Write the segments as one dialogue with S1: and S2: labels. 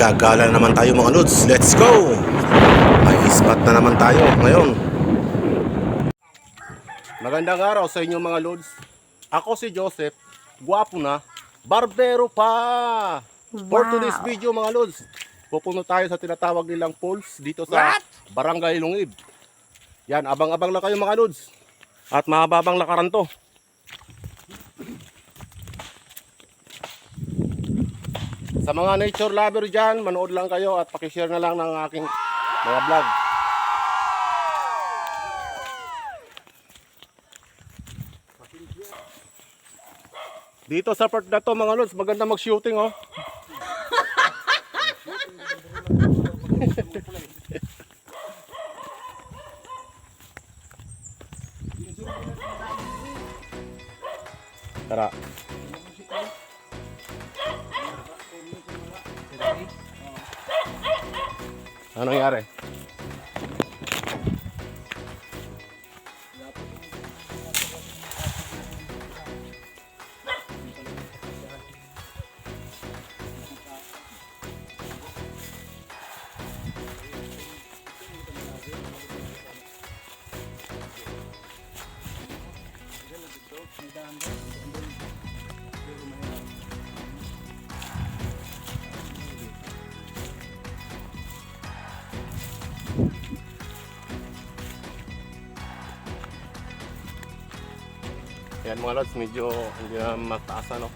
S1: Gagala naman tayo mga lods. Let's go! May spot na naman tayo ngayon. Magandang araw sa inyo mga lods. Ako si Joseph. Guwapo na. Barbero pa! For today's video mga lods, pupuno tayo sa tinatawag nilang pools dito sa Barangay Lungib. Yan, abang-abang lang kayo mga lods. At mahababang lakaran to. Sa mga nature lover dyan, manood lang kayo at pakishare na lang ng aking mga vlog. Dito sa part na to mga lods, maganda mag-shooting oh. Tara. Ano nangyari? Yan mga lods, medyo hindi na mataas ano.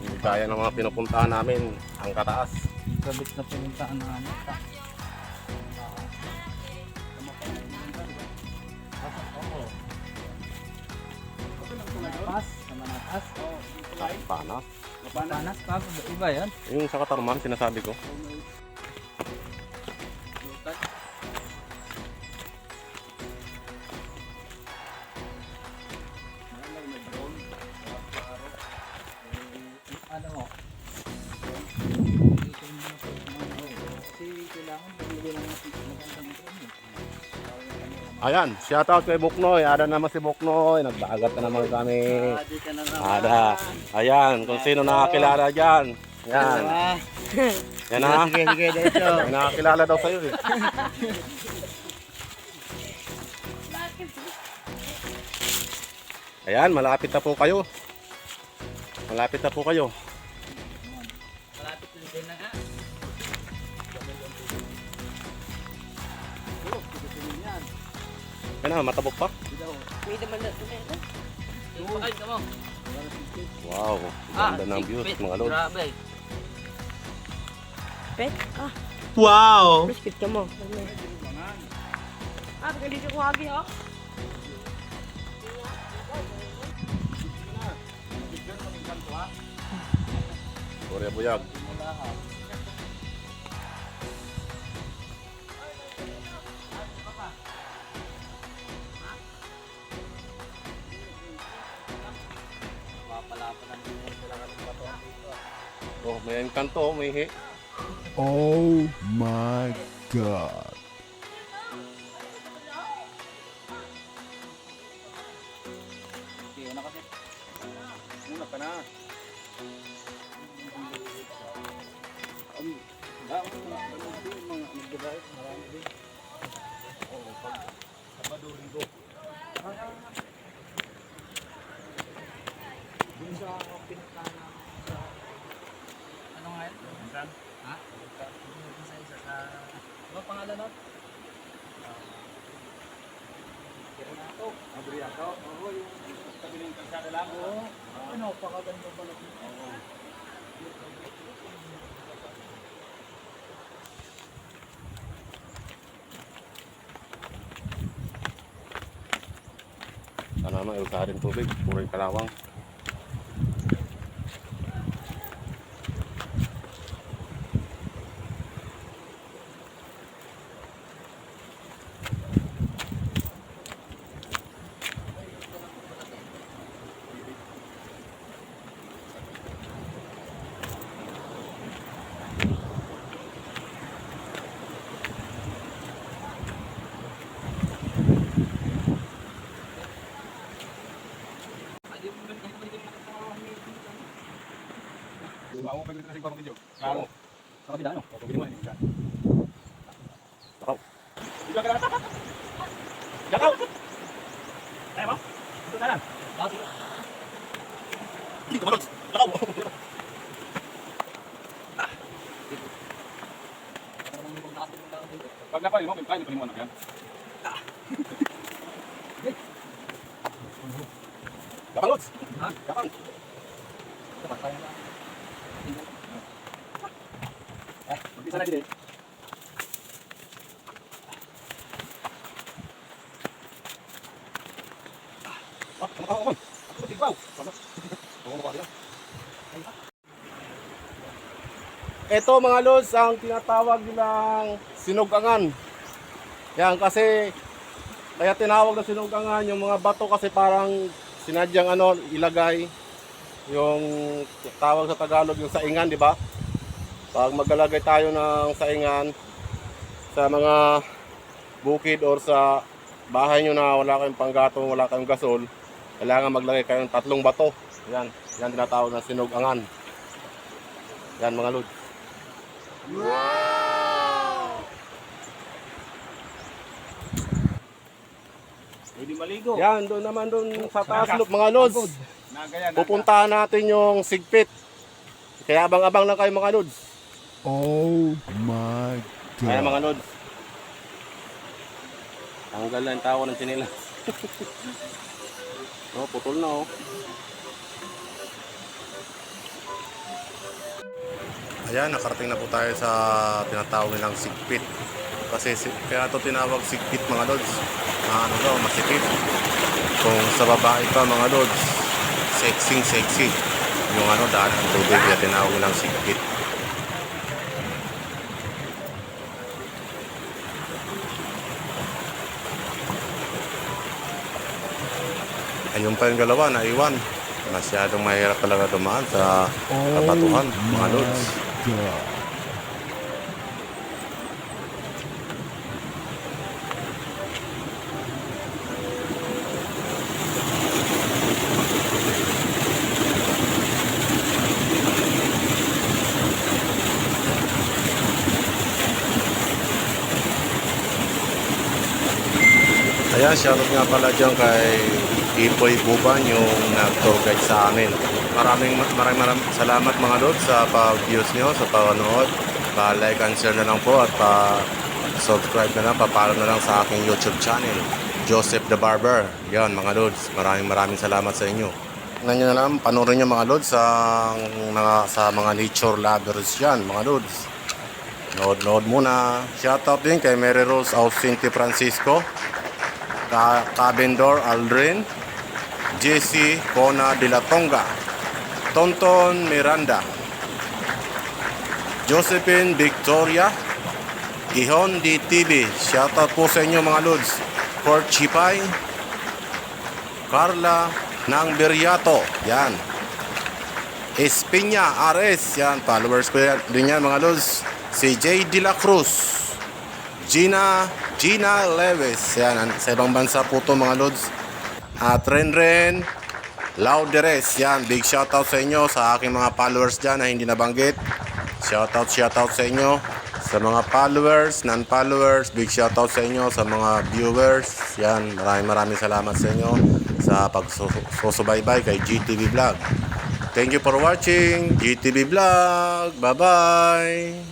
S1: Hindi kaya ng mga pinupuntahan namin ang kataas.
S2: Sabit na pinuntaan na ano. ta. Pas, sa manatas.
S1: Panas.
S2: Panas pa, iba yan.
S1: Yung sa Katarman, sinasabi ko. Ayan, shoutout kay Buknoy. Ada naman si Buknoy. Nagbagat na naman kami. Ada. Ayan, kung sino nakakilala dyan. Yan. Yan ha.
S2: Sige, sige, dito.
S1: May nakakilala daw sa'yo eh. Ayan, malapit na po kayo. Malapit na po kayo. Yan na, matabok pa.
S3: May naman na ito meron.
S2: Pakain ka mo.
S1: Wow, ganda ng views mga lord.
S2: Grabe.
S3: Pet? Ah,
S1: Wow!
S3: biscuit ka mo. Ah, pagka dito ko agi ha.
S1: Korea Buyag. Oh, may engkanto, oh, may hi.
S4: Oh my god.
S2: Kirinato. Abriato? Oo, yung tabi ng kalsada lang. Oo. Ano, pakaganda pala. Oo.
S1: Ano naman, ilsa rin tubig. Puro yung kalawang. Mau pagdating kasi pamangkin jo. Kalo.
S2: Sa kabila ano? Pagdating mo yan.
S1: Takaw.
S2: Diba ka lang? Takaw! Kaya mo? Ito na lang. Bakit?
S1: Hindi ko malot. Takaw!
S2: Pag napalim mo, kain pa rin mo anak yan.
S1: Kapang Lutz! Ha? Kapang!
S2: Mag-isa na.
S1: Ah, takaw ako. Ako tigbaw. Ito mga lods ang tinatawag nilang sinugangan. Yan kasi kaya tinawag na sinugangan yung mga bato kasi parang sinadyang ano ilagay yung tawag sa Tagalog yung saingan, di ba? Pag maglalagay tayo ng saingan sa mga bukid or sa bahay nyo na wala kayong panggatong, wala kayong gasol, kailangan maglagay kayo ng tatlong bato. Yan, yan tinatawag na sinugangan. Yan mga lods.
S2: Pwede maligo.
S1: Yan, doon naman doon sa taas lo- mga lods. Pupuntahan natin yung sigpit. Kaya abang-abang lang kayo mga lods.
S4: Oh my
S1: Kaya
S4: god.
S1: mga lods. Tanggal na yung tao ng sinila. oh, putol na oh. Ayan, nakarating na po tayo sa tinatawag nilang sigpit. Kasi si- kaya ito tinawag sigpit mga lods. Na ano daw, masipit. Kung sa babae pa mga lods, sexy sexy. Yung ano, daan ng tubig kaya tinawag nilang sigpit. Ayun pa yung dalawa, naiwan. Masyadong mahirap talaga dumaan sa
S4: Oh
S1: kabatuhan, mga
S4: my
S1: lods. Ayan, shoutout nga pala dyan kay Ipoy Buban yung nag-tour guide sa amin. Maraming maraming, maraming salamat mga lord sa pag-views nyo, sa panonood. Pa-like and share na lang po at pa-subscribe na lang, pa-follow na lang sa aking YouTube channel. Joseph the Barber. Yan mga lords, maraming maraming salamat sa inyo. Tingnan nyo na lang, panoorin nyo mga lords sa mga, sa mga nature lovers yan, mga lords. Nood-nood muna. Shoutout din kay Mary Rose Austinti Francisco. Ka Cabendor Aldrin, Jesse Kona de la Tonga, Tonton Miranda, Josephine Victoria, Ihon DTV, shoutout po sa inyo mga lods, Court Chipay, Carla ng Beriato, yan, Espinya RS, yan, followers ko yan, din yan mga lods, si J. De La Cruz, Gina Gina Leves. Yan, an- sa ibang bansa po to mga lods. At Renren Lauderes. Yan, big shoutout sa inyo sa aking mga followers dyan na hindi nabanggit. Shoutout, shoutout sa inyo. Sa mga followers, non-followers, big shoutout sa inyo. Sa mga viewers, yan, maraming maraming salamat sa inyo sa pagsusubaybay kay GTV Vlog. Thank you for watching GTV Vlog. Bye-bye!